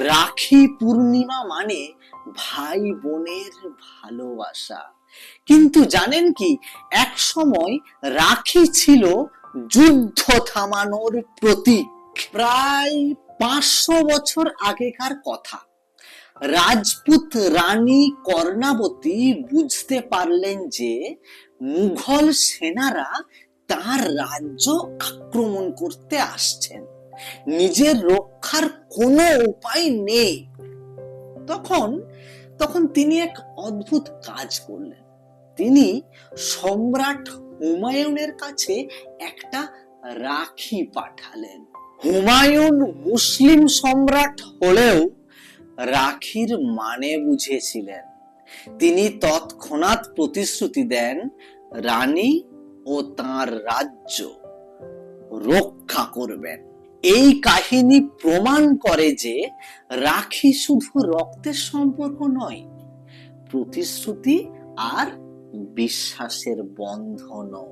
রাখি পূর্ণিমা মানে ভাই বোনের ভালোবাসা। কিন্তু জানেন কি, এক সময় রাখি ছিল যুদ্ধ থামানোর প্রতীক। প্রায় পাঁচশো বছর আগেকার কথা। রাজপুত রানী কর্ণাবতী বুঝতে পারলেন যে মুঘল সেনারা তার রাজ্য আক্রমণ করতে আসছেন। নিজের রক্ষার কোনো উপায় নেই। তখন তখন তিনি এক অদ্ভুত কাজ করলেন। তিনি সম্রাট হুমায়ুনের কাছে একটা রাখি পাঠালেন। হুমায়ুন মুসলিম সম্রাট হলেও রাখির মানে বুঝেছিলেন। তিনি তৎক্ষণাৎ প্রতিশ্রুতি দেন, রানী ও তার রাজ্য রক্ষা করবেন। এই কাহিনী প্রমাণ করে যে রাখি শুধু রক্তের সম্পর্ক নয় প্রতিশ্রুতি আর বিশ্বাসের বন্ধনও।